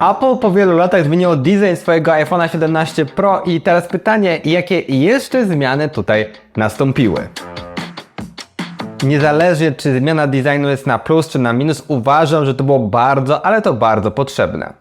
Apple po wielu latach zmieniło design swojego iPhone'a 17 Pro i teraz pytanie, jakie jeszcze zmiany tutaj nastąpiły? Niezależnie czy zmiana designu jest na plus czy na minus, uważam, że to było bardzo, ale to bardzo potrzebne.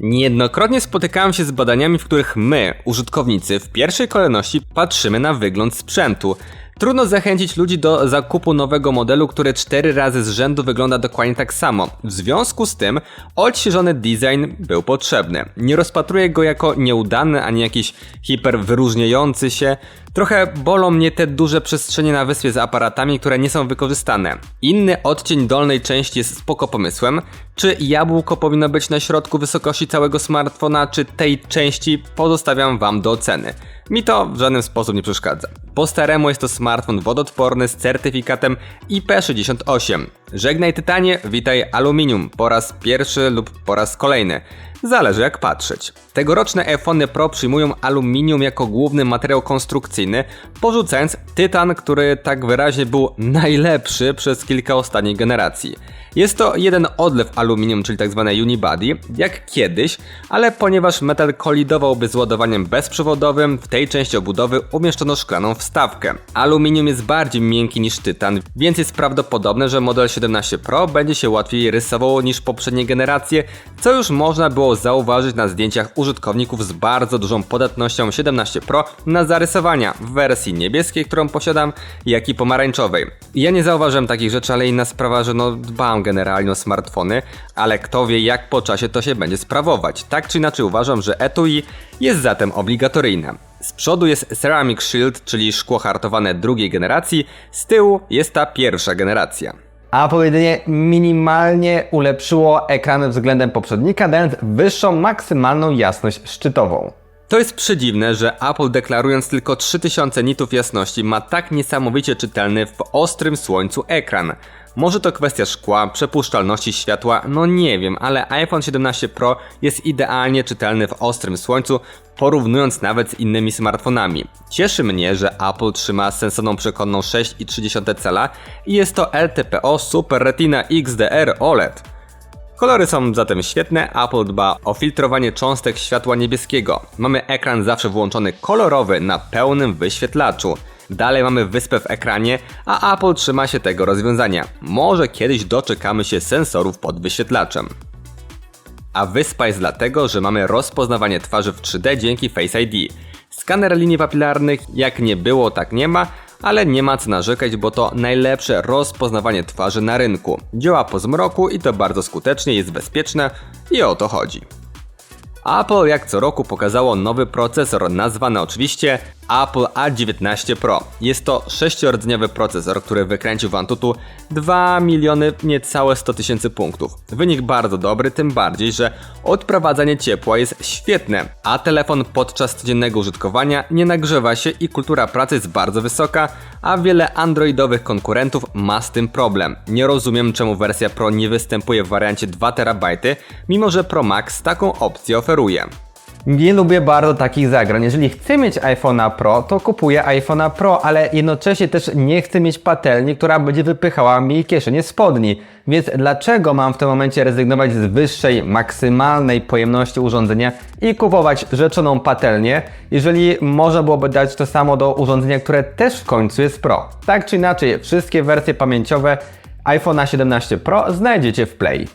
Niejednokrotnie spotykałem się z badaniami, w których my, użytkownicy, w pierwszej kolejności patrzymy na wygląd sprzętu. Trudno zachęcić ludzi do zakupu nowego modelu, który cztery razy z rzędu wygląda dokładnie tak samo. W związku z tym odświeżony design był potrzebny. Nie rozpatruję go jako nieudany ani jakiś hiper wyróżniający się. Trochę bolą mnie te duże przestrzenie na wyspie z aparatami, które nie są wykorzystane. Inny odcień dolnej części jest spoko pomysłem. Czy jabłko powinno być na środku wysokości całego smartfona, czy tej części pozostawiam wam do oceny. Mi to w żaden sposób nie przeszkadza. Po staremu jest to smartfon wodoodporny z certyfikatem IP68. Żegnaj tytanie, witaj aluminium po raz pierwszy lub po raz kolejny. Zależy jak patrzeć. Tegoroczne iPhony Pro przyjmują aluminium jako główny materiał konstrukcyjny, porzucając tytan, który tak wyraźnie był najlepszy przez kilka ostatnich generacji. Jest to jeden odlew aluminium, czyli tzw. unibody, jak kiedyś, ale ponieważ metal kolidowałby z ładowaniem bezprzewodowym, w tej części obudowy umieszczono szklaną wstawkę. Aluminium jest bardziej miękki niż tytan, więc jest prawdopodobne, że model 17 Pro będzie się łatwiej rysował niż poprzednie generacje, co już można było zauważyć na zdjęciach użytkowników z bardzo dużą podatnością 17 Pro na zarysowania w wersji niebieskiej, którą posiadam, jak i pomarańczowej. Ja nie zauważyłem takich rzeczy, ale inna sprawa, że no dbam generalnie o smartfony, ale kto wie jak po czasie to się będzie sprawować. Tak czy inaczej uważam, że etui jest zatem obligatoryjne. Z przodu jest Ceramic Shield, czyli szkło hartowane drugiej generacji, z tyłu jest ta pierwsza generacja. Apple jedynie minimalnie ulepszyło ekran względem poprzednika, dając wyższą maksymalną jasność szczytową. To jest przedziwne, że Apple deklarując tylko 3000 nitów jasności ma tak niesamowicie czytelny w ostrym słońcu ekran. Może to kwestia szkła, przepuszczalności światła, no nie wiem, ale iPhone 17 Pro jest idealnie czytelny w ostrym słońcu, porównując nawet z innymi smartfonami. Cieszy mnie, że Apple trzyma sensowną przekonną 6,3 cala i jest to LTPO Super Retina XDR OLED. Kolory są zatem świetne, Apple dba o filtrowanie cząstek światła niebieskiego. Mamy ekran zawsze włączony kolorowy na pełnym wyświetlaczu. Dalej mamy wyspę w ekranie, a Apple trzyma się tego rozwiązania. Może kiedyś doczekamy się sensorów pod wyświetlaczem. A wyspa jest dlatego, że mamy rozpoznawanie twarzy w 3D dzięki Face ID. Skaner linii papilarnych jak nie było, tak nie ma, ale nie ma co narzekać, bo to najlepsze rozpoznawanie twarzy na rynku. Działa po zmroku i to bardzo skutecznie, jest bezpieczne i o to chodzi. Apple jak co roku pokazało nowy procesor, nazwany oczywiście Apple A19 Pro. Jest to sześciordzeniowy procesor, który wykręcił w Antutu 2 miliony niecałe 100 tysięcy punktów. Wynik bardzo dobry, tym bardziej, że odprowadzanie ciepła jest świetne, a telefon podczas codziennego użytkowania nie nagrzewa się i kultura pracy jest bardzo wysoka, a wiele androidowych konkurentów ma z tym problem. Nie rozumiem czemu wersja Pro nie występuje w wariancie 2 TB, mimo że Pro Max taką opcję oferuje. Nie lubię bardzo takich zagrań. Jeżeli chcę mieć iPhone'a Pro, to kupuję iPhone'a Pro, ale jednocześnie też nie chcę mieć patelni, która będzie wypychała mi kieszenie spodni. Więc dlaczego mam w tym momencie rezygnować z wyższej, maksymalnej pojemności urządzenia i kupować rzeczoną patelnię, jeżeli można byłoby dać to samo do urządzenia, które też w końcu jest Pro? Tak czy inaczej, wszystkie wersje pamięciowe iPhone'a 17 Pro znajdziecie w Play.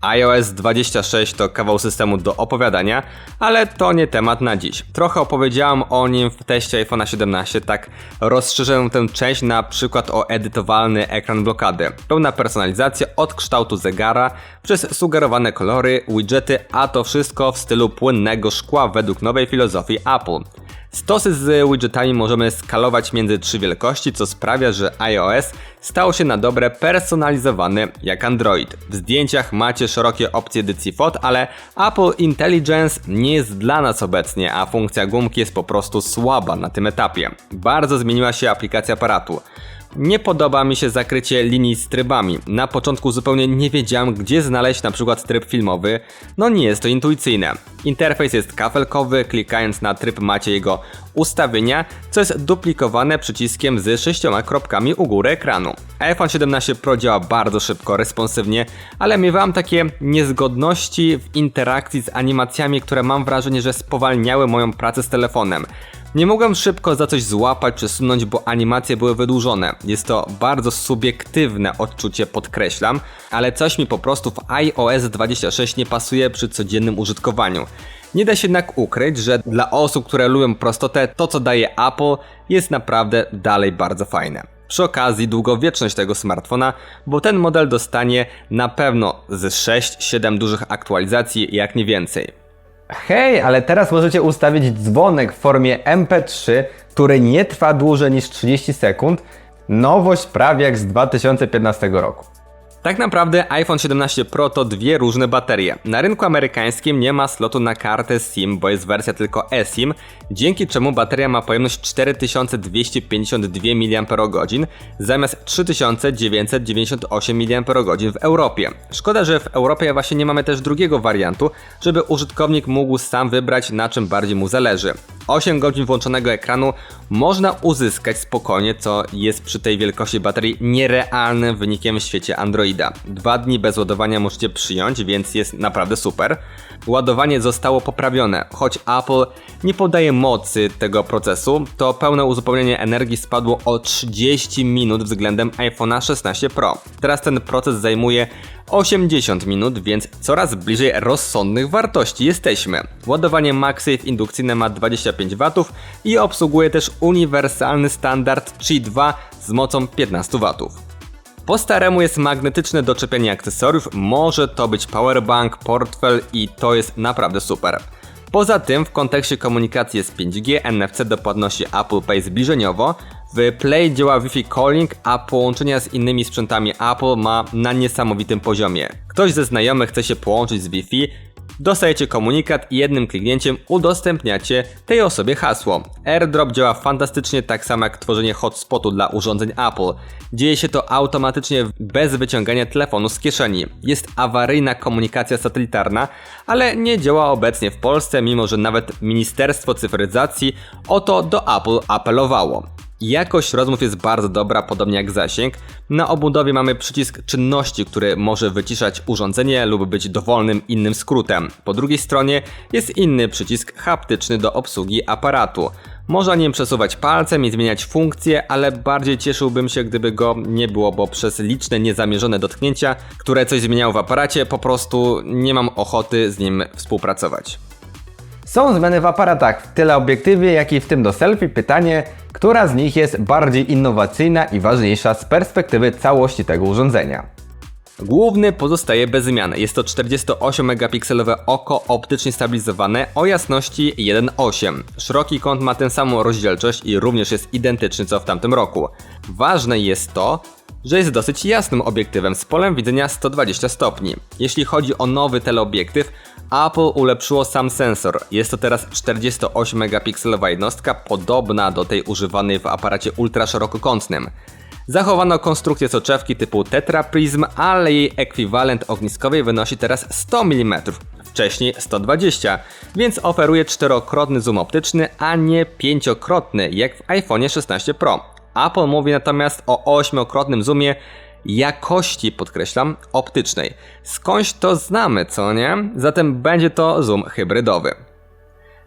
iOS 26 to kawał systemu do opowiadania, ale to nie temat na dziś. Trochę opowiedziałam o nim w teście iPhone'a 17, tak rozszerzę tę część na przykład o edytowalny ekran blokady. Pełna personalizacja od kształtu zegara, przez sugerowane kolory, widgety, a to wszystko w stylu płynnego szkła według nowej filozofii Apple. Stosy z widgetami możemy skalować między trzy wielkości, co sprawia, że iOS stał się na dobre personalizowany jak Android. W zdjęciach macie szerokie opcje edycji fot, ale Apple Intelligence nie jest dla nas obecnie, a funkcja gumki jest po prostu słaba na tym etapie. Bardzo zmieniła się aplikacja aparatu. Nie podoba mi się zakrycie linii z trybami. Na początku zupełnie nie wiedziałem, gdzie znaleźć na przykład tryb filmowy. No nie jest to intuicyjne. Interfejs jest kafelkowy, klikając na tryb macie jego ustawienia, co jest duplikowane przyciskiem z sześcioma kropkami u góry ekranu. iPhone 17 Pro działa bardzo szybko, responsywnie, ale miewałem takie niezgodności w interakcji z animacjami, które mam wrażenie, że spowalniały moją pracę z telefonem. Nie mogłem szybko za coś złapać czy sunąć, bo animacje były wydłużone. Jest to bardzo subiektywne odczucie, podkreślam, ale coś mi po prostu w iOS 26 nie pasuje przy codziennym użytkowaniu. Nie da się jednak ukryć, że dla osób, które lubią prostotę, to co daje Apple jest naprawdę dalej bardzo fajne. Przy okazji długowieczność tego smartfona, bo ten model dostanie na pewno z 6-7 dużych aktualizacji, jak nie więcej. Hej, ale teraz możecie ustawić dzwonek w formie MP3, który nie trwa dłużej niż 30 sekund. Nowość prawie jak z 2015 roku. Tak naprawdę iPhone 17 Pro to dwie różne baterie. Na rynku amerykańskim nie ma slotu na kartę SIM, bo jest wersja tylko eSIM, dzięki czemu bateria ma pojemność 4252 mAh zamiast 3998 mAh w Europie. Szkoda, że w Europie właśnie nie mamy też drugiego wariantu, żeby użytkownik mógł sam wybrać na czym bardziej mu zależy. 8 godzin włączonego ekranu można uzyskać spokojnie, co jest przy tej wielkości baterii nierealnym wynikiem w świecie Androida. Dwa dni bez ładowania możecie przyjąć, więc jest naprawdę super. Ładowanie zostało poprawione, choć Apple nie podaje mocy tego procesu, to pełne uzupełnienie energii spadło o 30 minut względem iPhone'a 16 Pro. Teraz ten proces zajmuje 80 minut, więc coraz bliżej rozsądnych wartości jesteśmy. Ładowanie MagSafe indukcyjne ma 25 W i obsługuje też uniwersalny standard Qi 2 z mocą 15 W. Po staremu jest magnetyczne doczepienie akcesoriów, może to być powerbank, portfel i to jest naprawdę super. Poza tym w kontekście komunikacji jest 5G, NFC do płatności Apple Pay zbliżeniowo, w Play działa Wi-Fi calling, a połączenia z innymi sprzętami Apple ma na niesamowitym poziomie. Ktoś ze znajomych chce się połączyć z Wi-Fi, Dostajecie komunikat i jednym kliknięciem udostępniacie tej osobie hasło. AirDrop działa fantastycznie tak samo jak tworzenie hotspotu dla urządzeń Apple. Dzieje się to automatycznie bez wyciągania telefonu z kieszeni. Jest awaryjna komunikacja satelitarna, ale nie działa obecnie w Polsce, mimo że nawet Ministerstwo Cyfryzacji o to do Apple apelowało. Jakość rozmów jest bardzo dobra, podobnie jak zasięg. Na obudowie mamy przycisk czynności, który może wyciszać urządzenie lub być dowolnym innym skrótem. Po drugiej stronie jest inny przycisk haptyczny do obsługi aparatu. Można nim przesuwać palcem i zmieniać funkcje, ale bardziej cieszyłbym się, gdyby go nie było, bo przez liczne niezamierzone dotknięcia, które coś zmieniało w aparacie, po prostu nie mam ochoty z nim współpracować. Są zmiany w aparatach, w teleobiektywie, jak i w tym do selfie. Pytanie, która z nich jest bardziej innowacyjna i ważniejsza z perspektywy całości tego urządzenia? Główny pozostaje bez zmian. Jest to 48 megapikselowe oko optycznie stabilizowane o jasności 1.8. Szeroki kąt ma tę samą rozdzielczość i również jest identyczny co w tamtym roku. Ważne jest to, że jest dosyć jasnym obiektywem z polem widzenia 120 stopni. Jeśli chodzi o nowy teleobiektyw, Apple ulepszyło sam sensor. Jest to teraz 48 megapikselowa jednostka, podobna do tej używanej w aparacie ultraszerokokątnym. Zachowano konstrukcję soczewki typu Tetra Prism, ale jej ekwiwalent ogniskowej wynosi teraz 100 mm, wcześniej 120, więc oferuje czterokrotny zoom optyczny, a nie pięciokrotny jak w iPhone 16 Pro. Apple mówi natomiast o ośmiokrotnym zoomie jakości, podkreślam, optycznej. Skądś to znamy, co nie? Zatem będzie to zoom hybrydowy.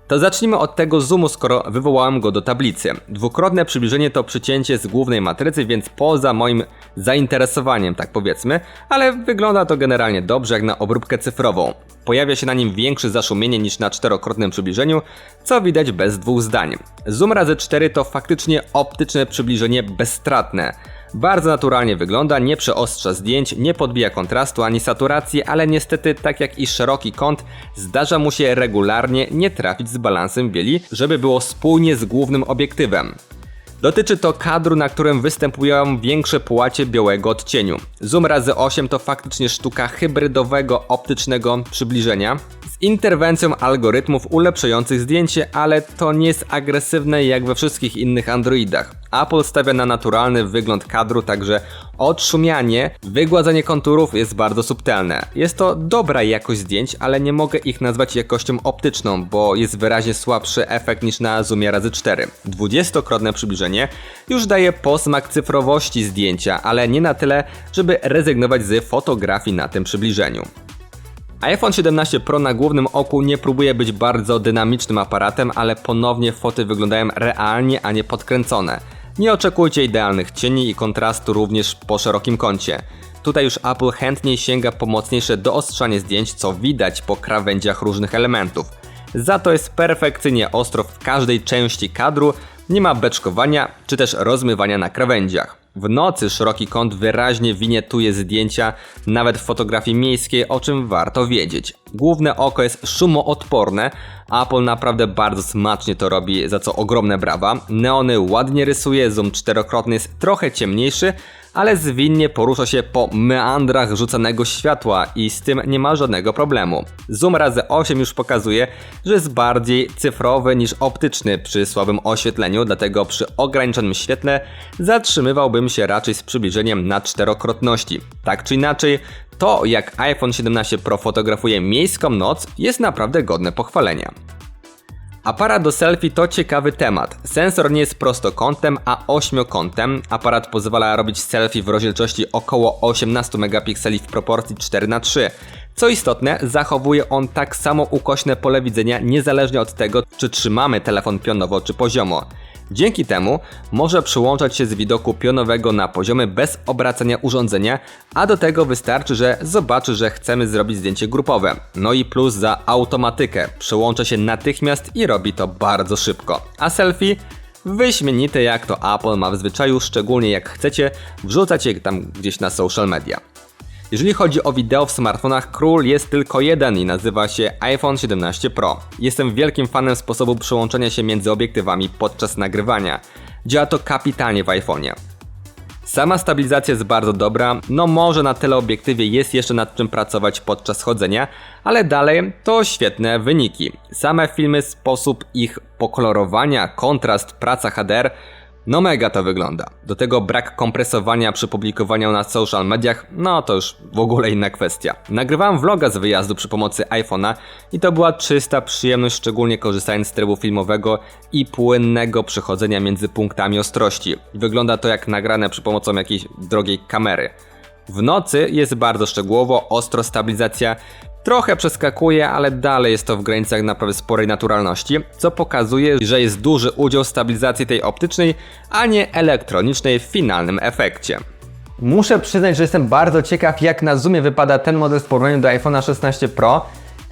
To zacznijmy od tego zoomu, skoro wywołałem go do tablicy. Dwukrotne przybliżenie to przycięcie z głównej matrycy, więc poza moim zainteresowaniem, tak powiedzmy, ale wygląda to generalnie dobrze jak na obróbkę cyfrową. Pojawia się na nim większe zaszumienie niż na czterokrotnym przybliżeniu, co widać bez dwóch zdań. Zoom razy 4 to faktycznie optyczne przybliżenie bezstratne. Bardzo naturalnie wygląda, nie przeostrza zdjęć, nie podbija kontrastu ani saturacji, ale niestety, tak jak i szeroki kąt, zdarza mu się regularnie nie trafić z balansem bieli, żeby było spójnie z głównym obiektywem. Dotyczy to kadru, na którym występują większe połacie białego odcieniu. Zoom razy 8 to faktycznie sztuka hybrydowego optycznego przybliżenia z interwencją algorytmów ulepszających zdjęcie, ale to nie jest agresywne jak we wszystkich innych Androidach. Apple stawia na naturalny wygląd kadru, także odszumianie, wygładzanie konturów jest bardzo subtelne. Jest to dobra jakość zdjęć, ale nie mogę ich nazwać jakością optyczną, bo jest wyraźnie słabszy efekt niż na zoomie razy 4. 20-krotne przybliżenie już daje posmak cyfrowości zdjęcia, ale nie na tyle, żeby rezygnować z fotografii na tym przybliżeniu. iPhone 17 Pro na głównym oku nie próbuje być bardzo dynamicznym aparatem, ale ponownie foty wyglądają realnie, a nie podkręcone. Nie oczekujcie idealnych cieni i kontrastu również po szerokim kącie. Tutaj już Apple chętniej sięga po mocniejsze doostrzanie zdjęć, co widać po krawędziach różnych elementów. Za to jest perfekcyjnie ostro w każdej części kadru, nie ma beczkowania czy też rozmywania na krawędziach. W nocy szeroki kąt wyraźnie winietuje zdjęcia, nawet w fotografii miejskiej, o czym warto wiedzieć. Główne oko jest szumoodporne, Apple naprawdę bardzo smacznie to robi, za co ogromne brawa. Neony ładnie rysuje, zoom czterokrotny jest trochę ciemniejszy, ale zwinnie porusza się po meandrach rzucanego światła i z tym nie ma żadnego problemu. Zoom razy 8 już pokazuje, że jest bardziej cyfrowy niż optyczny przy słabym oświetleniu, dlatego przy ograniczonym świetle zatrzymywałbym się raczej z przybliżeniem na czterokrotności. Tak czy inaczej, to jak iPhone 17 Pro fotografuje miejską noc jest naprawdę godne pochwalenia. Aparat do selfie to ciekawy temat. Sensor nie jest prostokątem, a ośmiokątem. Aparat pozwala robić selfie w rozdzielczości około 18 megapikseli w proporcji 4 na 3 Co istotne, zachowuje on tak samo ukośne pole widzenia niezależnie od tego, czy trzymamy telefon pionowo czy poziomo. Dzięki temu może przyłączać się z widoku pionowego na poziomy bez obracania urządzenia, a do tego wystarczy, że zobaczy, że chcemy zrobić zdjęcie grupowe. No i plus za automatykę. Przełącza się natychmiast i robi to bardzo szybko. A selfie? Wyśmienite jak to Apple ma w zwyczaju, szczególnie jak chcecie wrzucać je tam gdzieś na social media. Jeżeli chodzi o wideo w smartfonach, król jest tylko jeden i nazywa się iPhone 17 Pro. Jestem wielkim fanem sposobu przełączania się między obiektywami podczas nagrywania. Działa to kapitalnie w iPhone'ie. Sama stabilizacja jest bardzo dobra, no może na teleobiektywie jest jeszcze nad czym pracować podczas chodzenia, ale dalej to świetne wyniki. Same filmy, sposób ich pokolorowania, kontrast, praca HDR no mega to wygląda. Do tego brak kompresowania przy publikowaniu na social mediach, no to już w ogóle inna kwestia. Nagrywałem vloga z wyjazdu przy pomocy iPhone'a i to była czysta przyjemność, szczególnie korzystając z trybu filmowego i płynnego przechodzenia między punktami ostrości. Wygląda to jak nagrane przy pomocą jakiejś drogiej kamery. W nocy jest bardzo szczegółowo, ostro stabilizacja, Trochę przeskakuje, ale dalej jest to w granicach naprawdę sporej naturalności, co pokazuje, że jest duży udział stabilizacji tej optycznej, a nie elektronicznej w finalnym efekcie. Muszę przyznać, że jestem bardzo ciekaw, jak na zoomie wypada ten model w porównaniu do iPhone'a 16 Pro.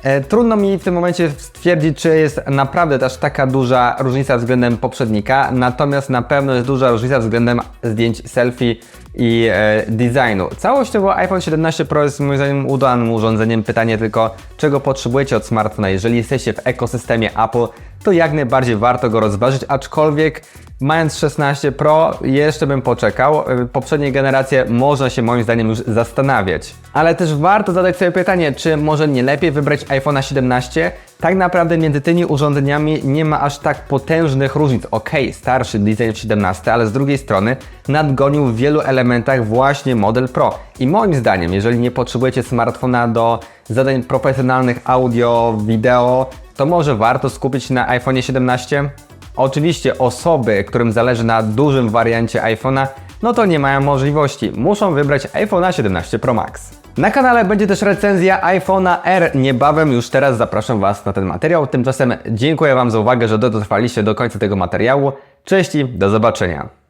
E, trudno mi w tym momencie stwierdzić, czy jest naprawdę aż taka duża różnica względem poprzednika, natomiast na pewno jest duża różnica względem zdjęć selfie i e, designu. Całościowo iPhone 17 Pro jest moim zdaniem udanym urządzeniem. Pytanie tylko, czego potrzebujecie od smartfona. Jeżeli jesteście w ekosystemie Apple, to jak najbardziej warto go rozważyć, aczkolwiek mając 16 Pro jeszcze bym poczekał. E, poprzednie generacje można się moim zdaniem już zastanawiać. Ale też warto zadać sobie pytanie, czy może nie lepiej wybrać iPhone'a 17? Tak naprawdę między tymi urządzeniami nie ma aż tak potężnych różnic. Ok, starszy design w 17, ale z drugiej strony nadgonił w wielu elementach właśnie model Pro. I moim zdaniem, jeżeli nie potrzebujecie smartfona do zadań profesjonalnych audio, wideo, to może warto skupić na iPhone 17? Oczywiście osoby, którym zależy na dużym wariancie iPhone'a, no to nie mają możliwości. Muszą wybrać iPhone'a 17 Pro Max. Na kanale będzie też recenzja iPhone'a R. Niebawem już teraz zapraszam Was na ten materiał. Tymczasem dziękuję Wam za uwagę, że dotrwaliście do końca tego materiału. Cześć i do zobaczenia.